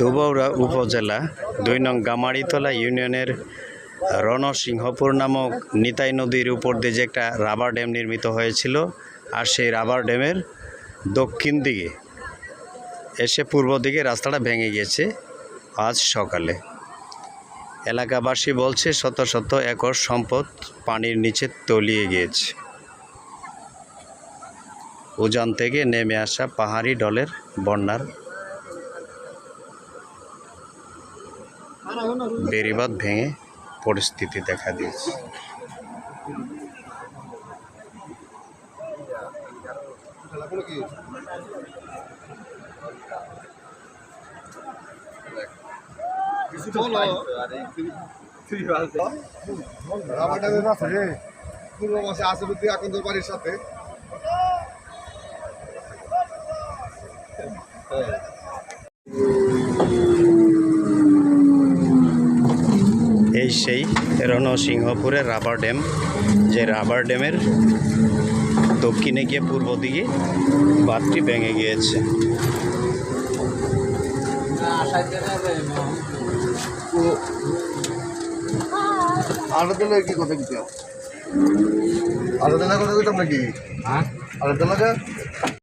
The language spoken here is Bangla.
দুবৌরা উপজেলা দুই নং গামারিতলা ইউনিয়নের রণসিংহপুর নামক নিতাই নদীর উপর দিয়ে যে একটা রাবার ড্যাম নির্মিত হয়েছিল, আর সেই রাবার ড্যামের দক্ষিণ দিকে, এসে পূর্ব দিকে রাস্তাটা ভেঙে গিয়েছে আজ সকালে। এলাকাবাসী বলছে, শত শত একর সম্পদ পানির নিচে তলিয়ে গিয়েছে। উজান থেকে নেমে আসা পাহাড়ি ডলের বন্যার বেড়িবাঁধ ভেঙে পরিস্থিতি দেখা দিয়েছে। পূর্ব মাসে আকন্দর বাড়ির সাথে। এই সেই রণসিংহপুরের রাবার ড্যাম যে রাবার ড্যামের দক্ষিণে গিয়ে পূর্ব দিকে বাঁধটি ভেঙে গিয়েছে। আলাদা কি কথা কিছু আলাদা কথা কইতাম নাকি? আলাদা দিলে